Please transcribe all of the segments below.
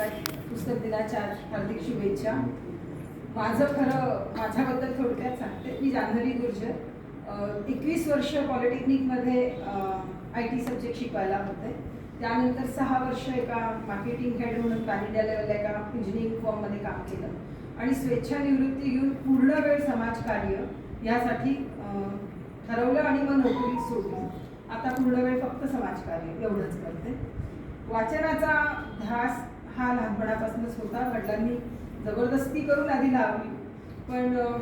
पुस्तक दिनाच्या हार्दिक शुभेच्छा. माझं खरं माझ्याबद्दल थोडक्यात सांगते. मी जान्हवी गुर्जर एकवीस वर्ष पॉलिटेक्निकमध्ये आय टी सब्जेक्ट शिकवायला होते. त्यानंतर सहा वर्ष एका मार्केटिंग हेड म्हणून पॅनिडिया लेवलला एका इंजिनिअरिंग फॉर्ममध्ये काम केलं. आणि स्वेच्छानिवृत्ती घेऊन पूर्ण वेळ समाजकार्य यासाठी ठरवलं आणि मग नोकरी सोडली. आता पूर्ण वेळ फक्त समाजकार्य एवढंच करते. वाचनाचा ध्यास हा लहानपणापासूनच होता. वडिलांनी जबरदस्ती करून आधी लावली. पण अं,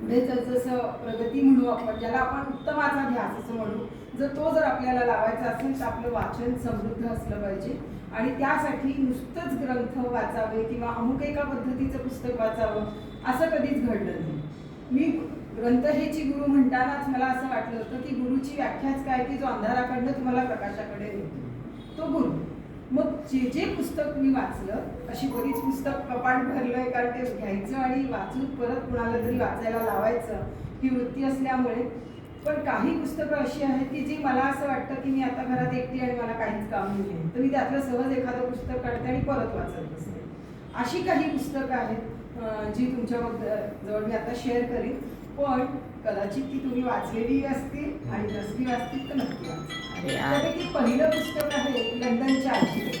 पुढे जसं प्रगती म्हणू आपण ज्याला आपण उत्तमाचा ध्यास असं म्हणू जर तो जर आपल्याला लावायचा असेल तर आपलं वाचन समृद्ध असलं पाहिजे. आणि त्यासाठी नुसतंच ग्रंथ वाचावे किंवा अमुक एका पद्धतीचं पुस्तक वाचावं असं कधीच घडलं नाही. मी ग्रंथ हेची गुरु म्हणतानाच मला असं वाटलं होतं की गुरुची व्याख्याच काय की जो अंधाराकडनं तुम्हाला प्रकाशाकडे नेतो. तो गुरु. मग जे जे पुस्तक मी वाचलं अशी बरीच पुस्तक कपाट भरलंय कारण ते घ्यायचं आणि वाचून परत कुणाला तरी वाचायला लावायचं ही वृत्ती असल्यामुळे. पण काही पुस्तकं अशी आहेत की जी मला असं वाटतं की मी आता घरात एकटी आणि मला काहीच काम नाही तर मी त्यातलं सहज एखादं पुस्तक काढते आणि परत वाचत बसते. अशी काही पुस्तकं आहेत जी तुमच्याबद्दल जवळ मी आता शेअर करीन. पण कदाचित ती तुम्ही वाचलेली असतील आणि नसली असतील तर नक्की. त्यापैकी पहिलं पुस्तक आहे लंडनच्या आजीबाई.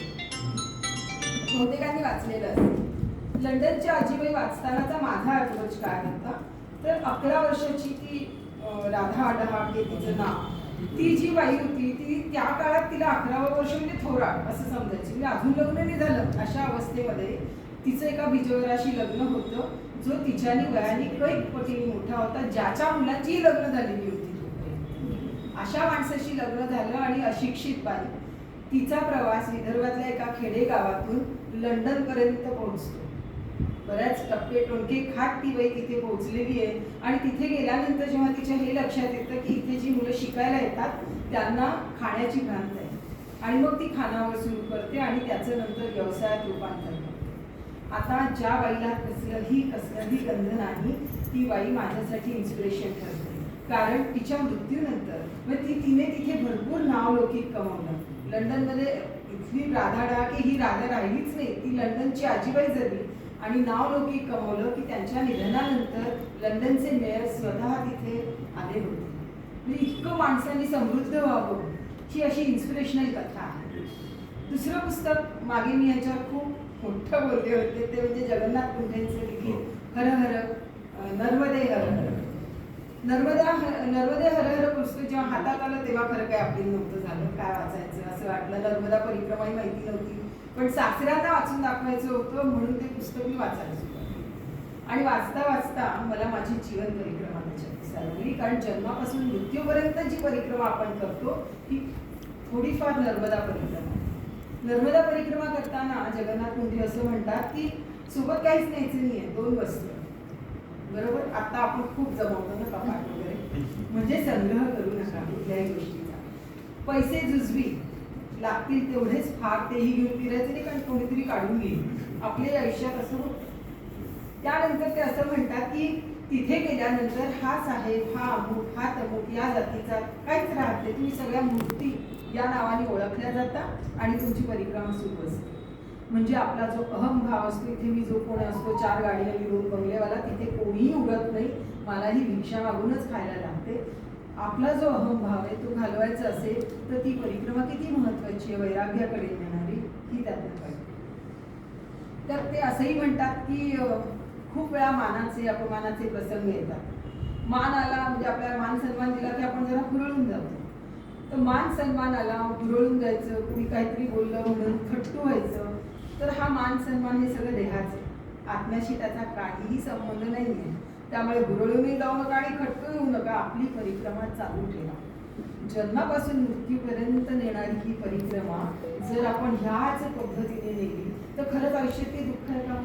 बहुतेकांनी वाचलेलं असेल. लंडनच्या आजीबाई वाचतानाचा माझा अप्रोच काय होता. तर अकरा वर्षाची ती राधा डहाके तिचं नाव. ती जी बाई होती ती त्या काळात तिला अकरावं वर्ष म्हणजे थोरा असं समजायची. म्हणजे अजून लग्न नाही झालं अशा अवस्थेमध्ये तिचं एका बिजोराशी लग्न होतं. जो तिच्यानी वयाने कैक पटीने मोठा होता ज्याच्या मुलाची लग्न झालेली होती अशा माणसाशी लग्न झालं आणि अशिक्षित पाणी तिचा प्रवास विदर्भातल्या एका खेडेगावातून लंडन पर्यंत पोहोचतो. बऱ्याच टप्पे टोणके खाट ती बाई तिथे पोहोचलेली आहे आणि तिथे गेल्यानंतर जेव्हा तिच्या हे लक्षात येतं की इथे जी मुलं शिकायला येतात त्यांना खाण्याची भ्रांत आहे. आणि मग ती खानावर सुरू करते आणि त्याचं नंतर व्यवसायात रूपांतर आता ज्या बाईला कसलंही कसलंही गंध नाही ती बाई माझ्यासाठी इन्स्पिरेशन ठरते. कारण तिच्या मृत्यूनंतर मग ती तिने तिथे भरपूर नाव लौकिक कमवलं. लंडनमध्ये इथली राधा डाके ही राधा राहिलीच नाही. ती लंडनची आजीबाई झाली आणि नाव लौकिक कमवलं की त्यांच्या निधनानंतर लंडनचे मेयर स्वतः तिथे आले होते. म्हणजे इतकं माणसांनी समृद्ध व्हावं ही अशी इन्स्पिरेशनल कथा आहे. दुसरं पुस्तक मागे मी याच्यावर खूप मोठं बोलले होते ते म्हणजे जगन्नाथ कुंडेंचं लिखित हर हर अं, नर्मदे हर हर. नर्मदा ह- नर्मदे हर हर पुस्तक जेव्हा हातात आलं तेव्हा खरं काय आपली नव्हतं झालं. काय वाचायचं? असं वाटलं. नर्मदा परिक्रमाही माहिती नव्हती. पण सासऱ्यांना वाचून दाखवायचं होतं म्हणून ते पुस्तक मी वाचायला सुरुवात. आणि वाचता वाचता मला माझी जीवन परिक्रमा त्याच्यात कारण जन्मापासून मृत्यूपर्यंत जी परिक्रमा आपण करतो ती थोडीफार नर्मदा परिक्रमा. नर्मदा परिक्रमा करताना जगन्नाथ मुंडे असं म्हणतात की सोबत काहीच न्यायचं नाहीये दोन वस्तू बरोबर? आता आपण खूप जमवतो ना कपाट वगैरे. म्हणजे संग्रह करू नका कुठल्याही गोष्टीचा. पैसे जुजवी. लागतील तेवढेच फार तेही घेऊन फिरायचं नाही कारण कोणीतरी काढून घेईल. आपल्या आयुष्यात असं होतं त्यानंतर ते असं म्हणतात की तिथे गेल्यानंतर हा साहेब हा अमुक हा तमुक या जातीचा काहीच राहते तुम्ही सगळ्या मूर्ती या नावाने ओळखल्या जातात आणि तुमची परिक्रमा सुरू असते. म्हणजे आपला जो अहमभाव असतो इथे मी जो कोण असतो चार गाड्या घेऊन दोन बंगलेवाला तिथे कोणीही उडत नाही. मला ही भिक्षा मागूनच खायला लागते. आपला जो अहमभाव आहे तो घालवायचा असेल तर ती परिक्रमा किती महत्वाची आहे वैराग्याकडे नेणारी ही त्यात पाहिजे तर ते असंही म्हणतात की खूप वेळा मानाचे अपमानाचे प्रसंग येतात. मान आला म्हणजे आपल्याला मान सन्मान दिला की आपण जरा हुरळून जातो तर मान सन्मान आला हुरळून जायचं कुणी काहीतरी बोललं म्हणून खट्टू व्हायचं तर हा मान सन्मान हे सगळं देहाचं आत्म्याशी त्याचा काहीही संबंध नाही आहे त्यामुळे गुरळूनही जाऊ नका आणि खट्टू येऊ नका. आपली परिक्रमा चालू ठेवा. जन्मापासून मृत्यूपर्यंत नेणारी ही परिक्रमा जर आपण ह्याच पद्धतीने नेली तर खरंच आयुष्यात ते दुःख आहे का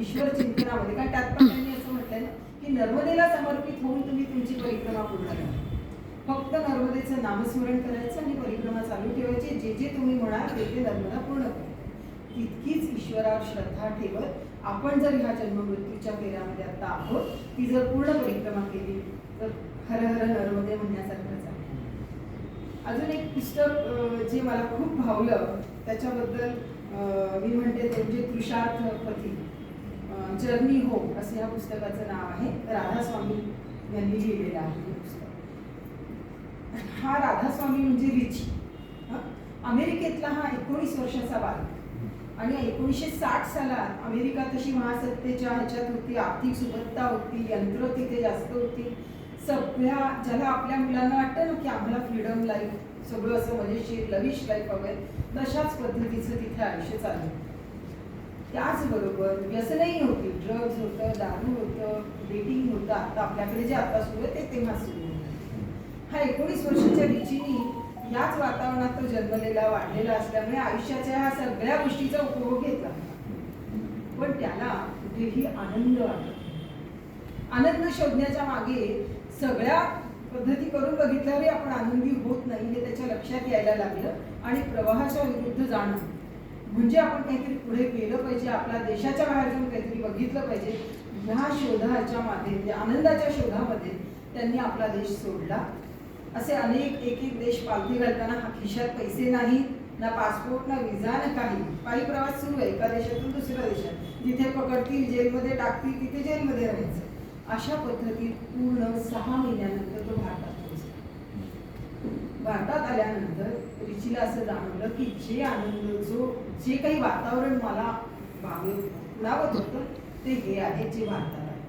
ईश्वर चिंतनामध्ये. कारण त्यात पण त्यांनी असं म्हटलंय ना की नर्मदेला समर्पित होऊन तुम्ही तुमची परिक्रमा पूर्ण करा. फक्त नर्मदेचं नामस्मरण करायचं आणि परिक्रमा चालू ठेवायची. जे जे तुम्ही म्हणाल ते ते नर्मदा पूर्ण तितकीच ईश्वरावर श्रद्धा ठेवत आपण जर ह्या जन्ममृत्यूच्या फेऱ्यामध्ये आता आहोत ती जर पूर्ण परिक्रमा केली तर हर हर नर्मदे म्हणण्यासारखंच आहे. अजून एक पुस्तक जे मला खूप भावलं त्याच्याबद्दल मी म्हणते म्हणजे तृषार्थ पती जर्नी हो असं ह्या पुस्तकाचं नाव आहे. राधास्वामी यांनी लिहिलेलं आहे. हा राधास्वामी म्हणजे रिची. अमेरिकेतला हा एकोणीस वर्षाचा बालक. आणि एकोणीसशे साठ सालात अमेरिका तशी महासत्तेच्या ह्याच्यात होती आर्थिक सुबत्ता होती यंत्र तिथे जास्त होती. सगळ्या ज्याला आपल्या मुलांना वाटतं ना की आम्हाला फ्रीडम लाईफ सगळं असं मजेशीर लविश लाईफ हवंय तशाच पद्धतीचं तिथे आयुष्य चालू त्याचबरोबर व्यसनही होती. ड्रग्ज होतं दारू होतं डेटिंग होतं. आता आपल्याकडे जे आता सुरू आहे ते तेव्हा सुरू हा एकोणीस वर्षाच्या रिचीनी याच वातावरणात तो जन्मलेला वाढलेला असल्यामुळे आयुष्याच्या ह्या सगळ्या गोष्टीचा उपभोग घेतला. पण त्याला कुठेही आनंद वाटत आनंद शोधण्याच्या मागे सगळ्या पद्धती करून बघितल्यावरही आपण आनंदी होत नाही हे त्याच्या लक्षात यायला लागलं आणि प्रवाहाच्या विरुद्ध जाणं. म्हणजे आपण काहीतरी पुढे गेलं पाहिजे आपल्या देशाच्या बाहेर जाऊन काहीतरी बघितलं पाहिजे. ह्या शोधाच्या मागे म्हणजे आनंदाच्या शोधामध्ये त्यांनी आपला देश सोडला. असे अनेक एक एक देश पालथी घालताना हा खिशात पैसे नाही ना पासपोर्ट ना विजा ना काही. पायी प्रवास सुरू आहे. एका देशातून दुसऱ्या देशात. जिथे पकडतील जेलमध्ये टाकतील तिथे जेलमध्ये राहायचं. अशा पद्धतीत पूर्ण सहा महिन्यानंतर तो भारतात भारतात आल्यानंतर रिचीला असं जाणवलं की जे आनंद जो जे काही वातावरण मला लावत होतं ते हे आहे जे भारतात आहे.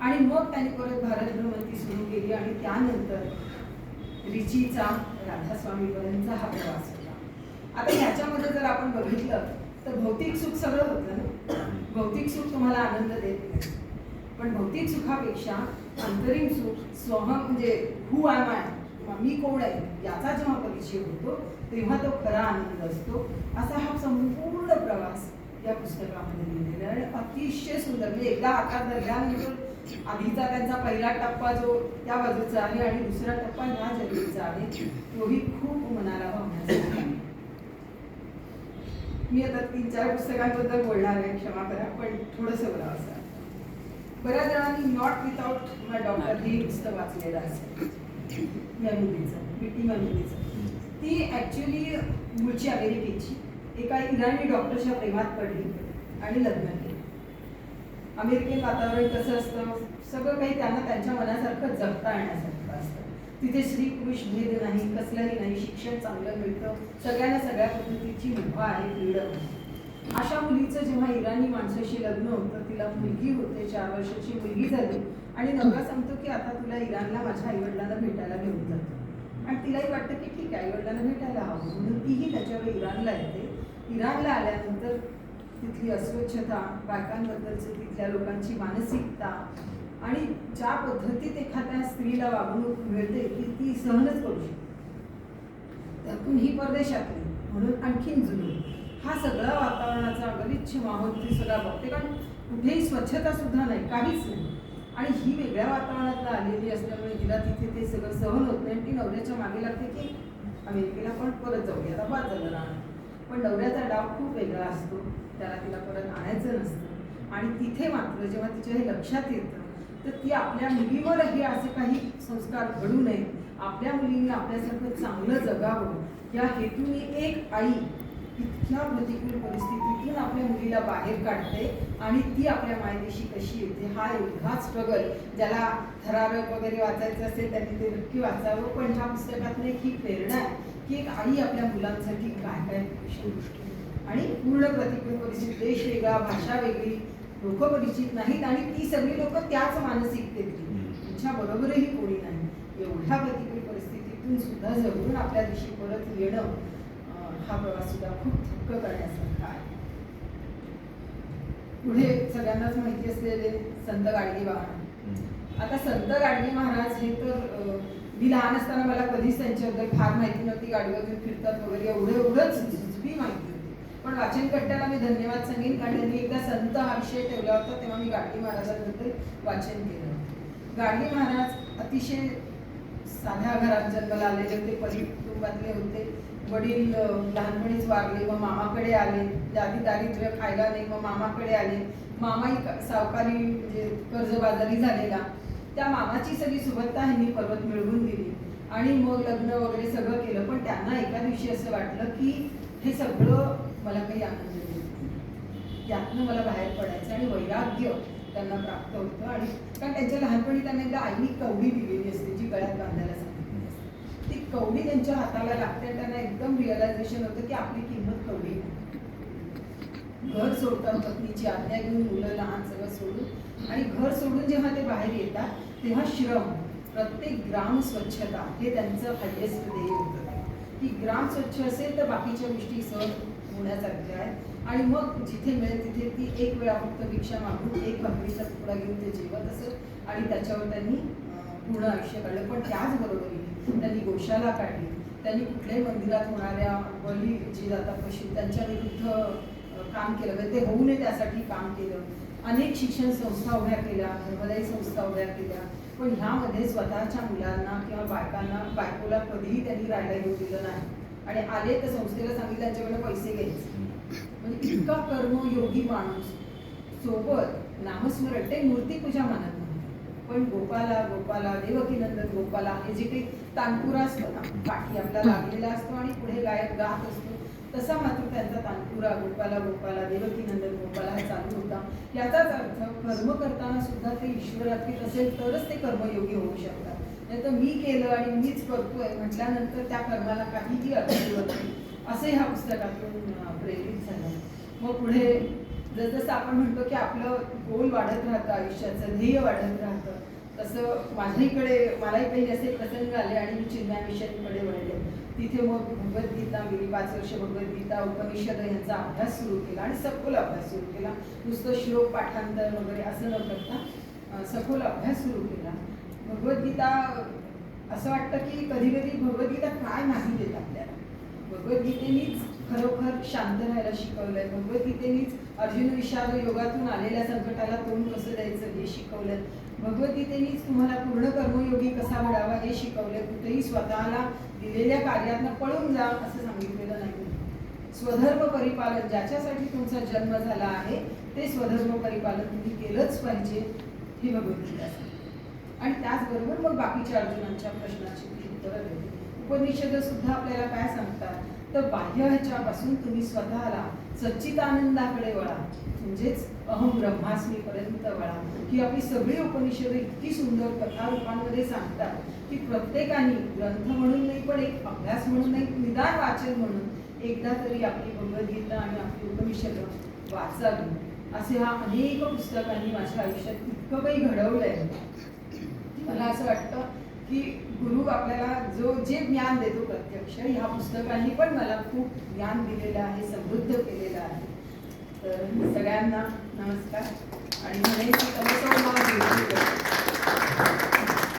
आणि मग त्यांनी परत भारत भ्रमंती सुरू केली आणि त्यानंतर रिचीचा राधास्वामीपर्यंतचा हा प्रवास होता. आता ह्याच्यामध्ये जर आपण बघितलं तर भौतिक सुख सगळं होतं ना? भौतिक सुख तुम्हाला आनंद देत नाही. पण भौतिक सुखापेक्षा अंतरिम सुख स्वह म्हणजे हु आय माय किंवा मी कोण आहे? याचा जेव्हा परिचय होतो तेव्हा तो खरा आनंद असतो. असा हा संपूर्ण प्रवास या पुस्तकामध्ये लिहिलेला आहे. आणि अतिशय सुंदर म्हणजे एकदा आकार धरल्यानंतर आधीचा त्यांचा पहिला टप्पा जो त्या बाजूचा आहे आणि दुसरा टप्पा या जर्नीचा आहे तोही खूप मनाला भावण्याचा आहे. मी आता तीन चार पुस्तकांबद्दल बोलणार आहे क्षमा करा पण थोडस बोलावं असं. बऱ्याच जणांनी नॉट विथआउट माय डॉक्टर हे पुस्तक वाचलेलं असेल. मेमोरीचं पीटी मेमोरीचं. ती ॲक्च्युली मूळची अमेरिकेची एका इराणी डॉक्टरच्या प्रेमात पडली आणि लग्न अमेरिकेत वातावरण कसं असतं? सगळं काही त्यांना त्यांच्या मनासारखं जगता येण्यासारखं असतं. तिथे स्त्री पुरुष भेद नाही कसलंही नाही शिक्षण चांगलं मिळतं. सगळ्यांना सगळ्या पद्धतीची मुभा आहे फ्रीडम अशा मुलीचं जेव्हा इराणी माणसाशी लग्न होतं तिला मुलगी होते चार वर्षाची मुलगी झाली. आणि नवरा सांगतो की आता तुला इराणला माझ्या आईवडिलांना भेटायला घेऊन जातो आणि तिलाही वाटतं की ठीक आहे आईवडिलांना भेटायला हवं. म्हणून तीही त्याच्यावर इराणला येते. इराणला आल्यानंतर तिथली अस्वच्छता बायकांबद्दलचं तिथल्या लोकांची मानसिकता आणि ज्या पद्धतीत एखाद्या स्त्रीला वागणूक मिळते की ती सहनच करू शकते. त्यातून ही परदेशातली म्हणून आणखीन जुनी. हा सगळा वातावरणाचा गलिच्छ माहोल ती सगळा बघते कारण कुठेही स्वच्छता सुद्धा नाही काहीच नाही. आणि ही वेगळ्या वातावरणातला आलेली असल्यामुळे तिला तिथे ते सगळं सहन होत नाही. ती नवऱ्याच्या मागे लागते की अमेरिकेला पण परत जाऊया आता बाद झालं राहणार पण नवऱ्याचा डाव खूप वेगळा असतो. त्याला तिला परत आणायचं नसतं. आणि तिथे मात्र जेव्हा तिच्या हे लक्षात येतं तर ती आपल्या मुलीवर हे असे काही संस्कार घडू नये आपल्या मुलींनी आपल्यासारखं चांगलं जगावं. या हेतूने एक आई इतक्या प्रतिकूल परिस्थितीतून आपल्या मुलीला बाहेर काढते आणि ती आपल्या मायदेशी कशी येते हा एवढा स्ट्रगल ज्याला थरारक वगैरे वाचायचं असेल त्यांनी ते नक्की वाचावं. पण ह्या पुस्तकातून एक ही प्रेरणा आहे की एक आई आपल्या मुलांसाठी काय काय गोष्टी आणि पूर्ण प्रतिकूल परिस्थिती देश वेगळा भाषा वेगळी लोक परिचित नाहीत आणि ती सगळी लोक त्याच मानसिकतेतली त्यांच्या बरोबरही कोणी नाही. एवढ्या प्रतिकूल परिस्थितीतून सुद्धा जगून आपल्या दिशी परत येणं हा प्रवास सुद्धा खूप थक्क करण्यासारखा आहे. पुढे सगळ्यांनाच माहिती असलेले संत गाडगे महाराज आता संत गाडगे महाराज हे तर मी लहान असताना मला कधीच त्यांच्याबद्दल फार माहिती नव्हती. गाडीवर घेऊन फिरतात वगैरे. एवढं एवढंच माहिती होती. पण वाचन कट्ट्याला मी धन्यवाद सांगेन कारण त्यांनी एकदा संत हा विषय ठेवला होता तेव्हा मी गाडगे महाराजांबद्दल वाचन केलं. गाडगे महाराज अतिशय साध्या घरात जन्माला आलेले होते परी कुटुंबातले होते. वडील लहानपणीच वारले व मामाकडे आले. दादी दारिद्र्य खायला नाही मग मामाकडे आले. मामाही सावकारी म्हणजे कर्जबाजारी झालेला. त्या मामाची सगळी सुबत्ता ह्यांनी पर्वत मिळवून दिली. आणि मग लग्न वगैरे सगळं केलं. पण त्यांना एका दिवशी असं वाटलं की हे सगळं मला काही आनंद त्यातनं मला बाहेर पडायचं आणि वैराग्य त्यांना प्राप्त होतं आणि कारण त्यांच्या लहानपणी त्यांना एकदा आईनी कवडी दिलेली असते जी गळ्यात बांधायला सांगितली असते. ती कवडी त्यांच्या हाताला लागते आणि त्यांना एकदम रिअलायझेशन होतं की आपली किंमत कवडी घर सोडतात पत्नीची आज्ञा घेऊन मुलं लहान सगळं सोडून आणि घर सोडून जेव्हा ते बाहेर येतात तेव्हा श्रम प्रत्येक ग्राम स्वच्छता हे त्यांचं हायेस्ट ध्येय होतं. की ग्राम स्वच्छ असेल तर बाकीच्या गोष्टी सहज होण्यासारख्या आहेत आणि मग जिथे मिळेल तिथे ती एक वेळा फक्त भिक्षा मागून एक भाकरीचा तुकडा घेऊन ते जेवत असत आणि त्याच्यावर त्यांनी पूर्ण आयुष्य काढलं. पण त्याचबरोबरीने त्यांनी गोशाला काढली. त्यांनी कुठल्याही मंदिरात होणाऱ्या बळी जे जातात पशु त्यांच्या विरुद्ध काम केलं. म्हणजे ते होऊ नये त्यासाठी काम केलं. अनेक शिक्षण संस्था उभ्या केल्या धर्मदायी संस्था उभ्या केल्या. पण ह्यामध्ये स्वतःच्या मुलांना किंवा बायकांना बायकोला कधीही त्यांनी राहायला येऊ दिलं नाही. आणि आले तर संस्थेला सांगितलं त्यांच्याकडे पैसे घ्यायचे. म्हणजे इतका कर्मयोगी माणूस सोबत नामस्मरण ते मूर्तीपूजा मानत नव्हते. पण गोपाला गोपाला देवकीनंदन गोपाला हे जे काही तानपुरा असतो ना पाठी आपला लागलेला असतो आणि पुढे गायक गात असतो तसा मात्र त्यांचा तानपुरा गोपाला गोपाला देवकीनंदन गोपाला हा चालू होता. याचाच अर्थ कर्म करताना सुद्धा ते ईश्वरात्मिक असेल तरच ते कर्मयोगी होऊ शकतात. नाही तर मी केलं आणि मीच करतोय म्हटल्यानंतर त्या कर्माला काहीही अर्थ उरत नाही. असं ह्या पुस्तकातून प्रेरित झालं. मग पुढे जसजसं आपण म्हणतो की आपलं गोल वाढत राहतं आयुष्याचं ध्येय वाढत राहतं तसं माझ्याकडे मलाही काही असे प्रसंग आले आणि मी चिन्मय वळले. तिथे मग भगवद्गीता गेली पाच वर्ष भगवद्गीता उपनिषद यांचा अभ्यास सुरू केला आणि सखोल अभ्यास सुरू केला. नुसतं श्लोक पाठांतर वगैरे असं न करता सखोल अभ्यास सुरू केला. भगवद्गीता असं वाटतं की कधी कधी भगवद्गीता काय नाही देत आपल्याला. भगवद्गीतेनीच खरोखर शांत राहायला शिकवलंय. भगवद्गीतेनीच अर्जुन विषाद योगातून आलेल्या संकटाला तोंड कसं द्यायचं हे शिकवलंय. भगवद्गीतेनीच तुम्हाला पूर्ण कर्मयोगी कसा घडावा हे शिकवलंय. कुठेही स्वतःला दिलेल्या कार्यातनं पळून जा असं सांगितलेलं नाही स्वधर्म परिपालन ज्याच्यासाठी तुमचा जन्म झाला आहे ते स्वधर्म परिपालन तुम्ही केलंच पाहिजे ही भगवद्गीता आणि त्याचबरोबर मग बाकीच्या अर्जुनांच्या प्रश्नाची उत्तरं देते. उपनिषद सुद्धा आपल्याला काय सांगतात? तर बाह्य ह्याच्यापासून तुम्ही स्वतःला सच्चिदानंदाकडे वळा. म्हणजेच अहम ब्रह्मास्मीपर्यंत वळा. ही आपली सगळी उपनिषद इतकी सुंदर कथा रूपांमध्ये सांगतात की प्रत्येकाने ग्रंथ म्हणून नाही पण एक अभ्यास म्हणून नाही निदान वाचन म्हणून एकदा तरी आपली भगवद्गीता आणि आपली उपनिषद वाचावी. असे हा अनेक पुस्तकांनी माझ्या आयुष्यात इतकं काही घडवलं आहे मला असं वाटतं की गुरु आपल्याला जो जे ज्ञान देतो प्रत्यक्ष ह्या पुस्तकांनी पण मला खूप ज्ञान दिलेलं आहे समृद्ध केलेलं आहे. तर सगळ्यांना नमस्कार. आणि म्हणे